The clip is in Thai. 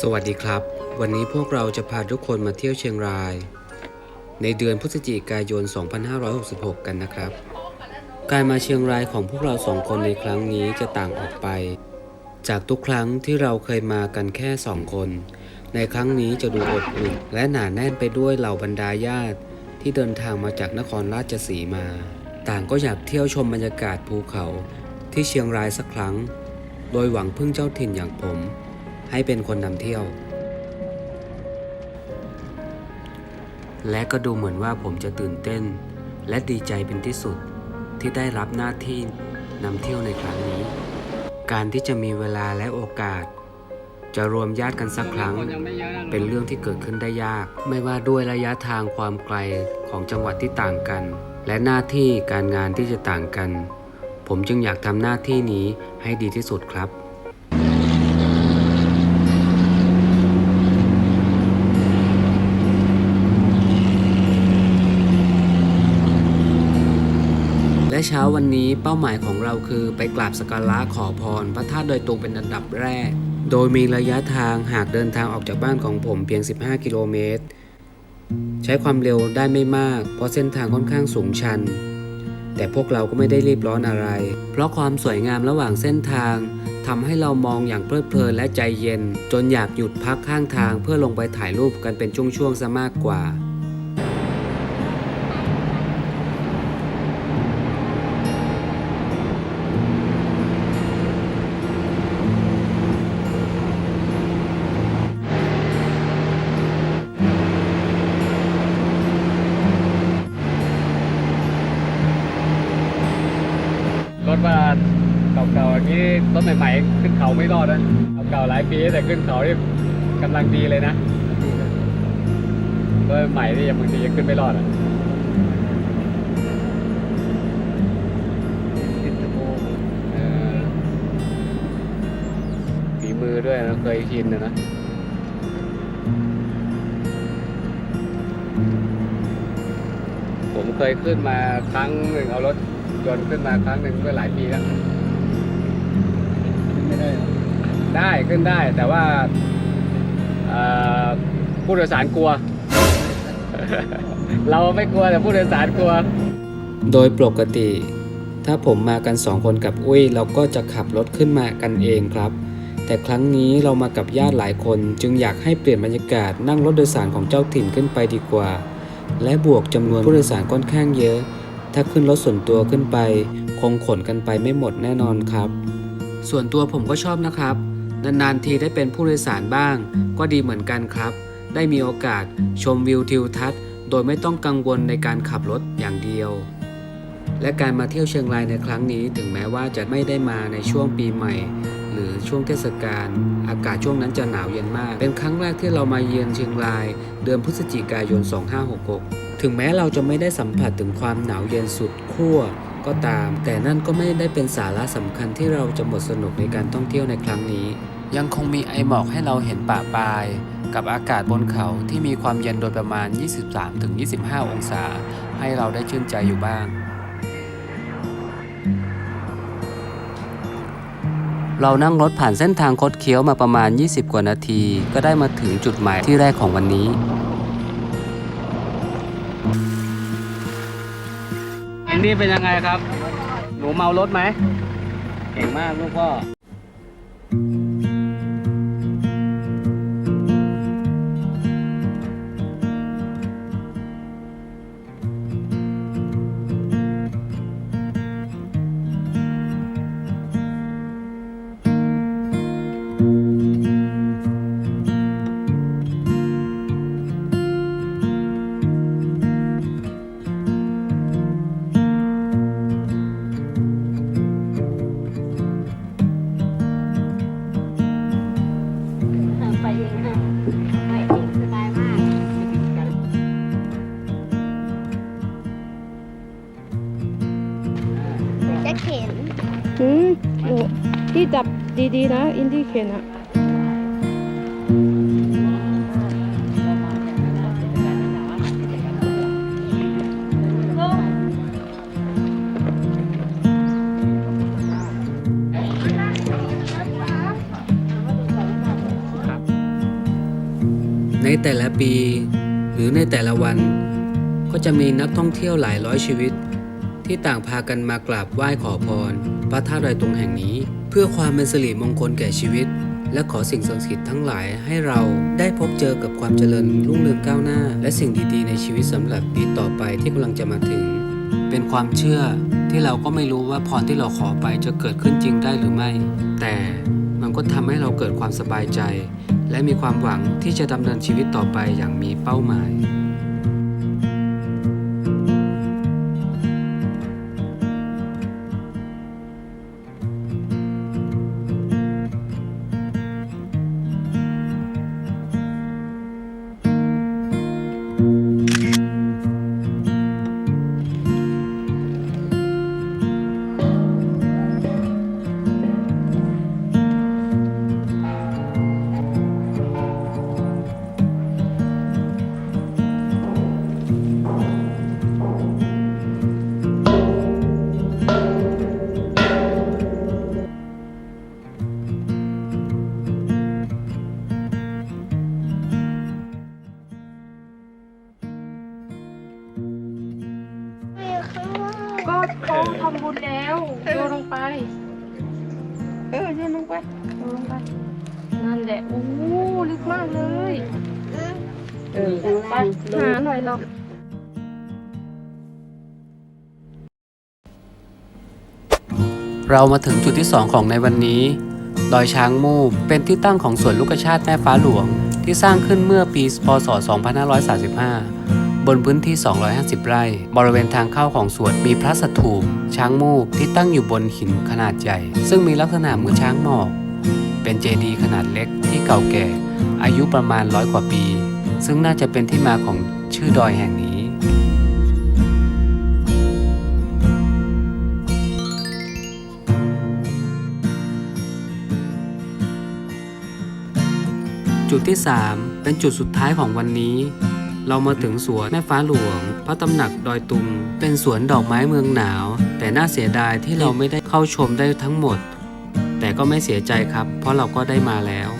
สวัสดีครับ วันนี้พวกเราจะพาทุกคนมาเที่ยวเชียงราย ในเดือนพฤศจิกายน 2566 กันนะครับ การมาเชียงรายของพวกเราสองคนในครั้งนี้จะต่างออกไป จากทุกครั้งที่เราเคยมากันแค่สองคน ในครั้งนี้จะดูอบอุ่นและหนาแน่นไปด้วยเหล่าบรรดาญาติ ที่เดินทางมาจากนครราชสีมา ต่างก็อยากเที่ยวชมบรรยากาศภูเขาที่เชียงรายสักครั้ง โดยหวังพึ่งเจ้าถิ่นอย่างผม ให้เป็นคนนำเที่ยว และก็ดูเหมือนว่าผมจะตื่นเต้น และดีใจเป็นที่สุดที่ได้รับหน้าที่นำเที่ยวในครั้งนี้ การที่จะมีเวลาและโอกาส จะรวมญาติกันสักครั้ง เป็นเรื่องที่เกิดขึ้นได้ยาก ไม่ว่าด้วยระยะทางความไกลของจังหวัดที่ต่างกัน และหน้าที่การงานที่จะต่างกัน ผมจึงอยากทำหน้าที่นี้ให้ดีที่สุดครับและเช้าวันนี้เป้าหมายของเราคือไปกราบสักการะขอพร พระธาตุโดยตรงเป็นอันดับแรก โดยมีระยะทางหากเดินทางออกจากบ้านของผมเพียง 15 กิโลเมตร ใช้ความเร็วได้ไม่มาก เพราะเส้นทางค่อนข้างสูงชัน แต่พวกเราก็ไม่ได้รีบร้อนอะไร เพราะความสวยงามระหว่างเส้นทางทำให้เรามองอย่างเพลิดเพลินและใจเย็น จนอยากหยุดพักข้างทางเพื่อลงไปถ่ายรูปกันเป็นช่วงๆซะมากกว่า รถว่าเก่าๆอย่างนี้รถใหม่ๆขึ้นเขาไม่รอดนะเก่าๆหลายปีแต่ขึ้นเขาที่กำลังดีเลยนะรถใหม่ที่ยังบางทียังขึ้นไม่รอดอะฝีมือด้วยนะเคยชินนะนะผมเคยขึ้นมาครั้งหนึ่งเอารถ ยนต์ขึ้นมาครั้งหนึ่งเมื่อหลายปีแล้วไม่ได้ได้ขึ้นได้แต่ว่าเอ่อผู้โดยสารกลัว เราไม่กลัวแต่ผู้โดยสารกลัว โดยปกติ ถ้าผมมากันสองคนกับอุ้ยเราก็จะขับรถขึ้นมากันเองครับ แต่ครั้งนี้เรามากับญาติหลายคนจึงอยากให้เปลี่ยนบรรยากาศนั่งรถโดยสารของเจ้าถิ่นขึ้นไปดีกว่า และบวกจำนวนผู้โดยสารค่อนข้างเยอะ ถ้าขึ้นรถส่วนตัวขึ้นไป คงขนกันไปไม่หมดแน่นอนครับ ส่วนตัวผมก็ชอบนะครับ นานๆทีได้เป็นผู้โดยสารบ้าง ก็ดีเหมือนกันครับ ได้มีโอกาสชมวิวทิวทัศน์ โดยไม่ต้องกังวลในการขับรถอย่างเดียว และการมาเที่ยวเชียงรายในครั้งนี้ถึงแม้ว่าจะไม่ได้มาในช่วงปีใหม่ หรือช่วงเทศกาลอากาศช่วงนั้นจะหนาวเย็นมาก เป็นครั้งแรกที่เรามาเยือนเชียงราย เดือนพฤศจิกายน 2566 ถึงแม้เราจะไม่ได้สัมผัสถึงความหนาวเย็นสุดขั้วก็ตาม แต่นั่นก็ไม่ได้เป็นสาระสำคัญที่เราจะหมดสนุกในการท่องเที่ยวในครั้งนี้ ยังคงมีไอหมอกให้เราเห็นป่าปลาย กับอากาศบนเขาที่มีความเย็นโดยประมาณ 23-25 องศา ให้เราได้ชื่นใจอยู่บ้าง เรานั่งรถผ่านเส้นทางคดเคี้ยวมาประมาณ 20 กว่านาที ก็ได้มาถึงจุดหมายที่แรกของวันนี้ นี่เป็นยังไงครับ หนูเมารถไหม เก่งมากลูกพ่อ อืมอ้พี่จับดีๆนะ อินดีเคนะในแต่ละปีหรือในแต่ละวัน ก็จะมีนักท่องเที่ยวหลายร้อยชีวิต ที่ต่างพากันมากราบไหว้ขอพร พระธาตุดอยตุงแห่งนี้ เพื่อความเป็นสิริมงคลแก่ชีวิต และขอสิ่งศักดิ์สิทธิ์ทั้งหลายให้เราได้พบเจอกับความเจริญรุ่งเรืองก้าวหน้า และสิ่งดีๆ ในชีวิตสำหรับปีต่อไปที่กำลังจะมาถึง เป็นความเชื่อที่เราก็ไม่รู้ว่าพรที่เราขอไปจะเกิดขึ้นจริงได้หรือไม่ แต่มันก็ทำให้เราเกิดความสบายใจ และมีความหวังที่จะดำเนินชีวิตต่อไปอย่างมีเป้าหมาย ลงไปนลงไป นั่นแหละ โอ้ลึกมากเลย เออไปหาหน่อยเราเรามาถึงจุดที่ 2 ของในวันนี้ ดอยช้างมูบเป็นที่ตั้งของสวนลูกชาติแม่ฟ้าหลวง ที่สร้างขึ้นเมื่อปี พศ 2535 บนพื้นที่ 250 ไร่ บริเวณทางเข้าของสวนมีพระสถูปช้างมูบที่ตั้งอยู่บนหินขนาดใหญ่ ซึ่งมีลักษณะเหมือนช้างหมอบเป็นเจดีย์ขนาดเล็กที่เก่าแก่ อายุประมาณร้อยกว่าปี ซึ่งน่าจะเป็นที่มาของชื่อดอยแห่งนี้จุดที่ 3 เป็นจุดสุดท้ายของวันนี้ เรามาถึงสวนแม่ฟ้าหลวง พระตำหนักดอยตุง เป็นสวนดอกไม้เมืองหนาว แต่น่าเสียดายที่เราไม่ได้เข้าชมได้ทั้งหมด แต่ก็ไม่เสียใจครับ เพราะเราก็ได้มาแล้ว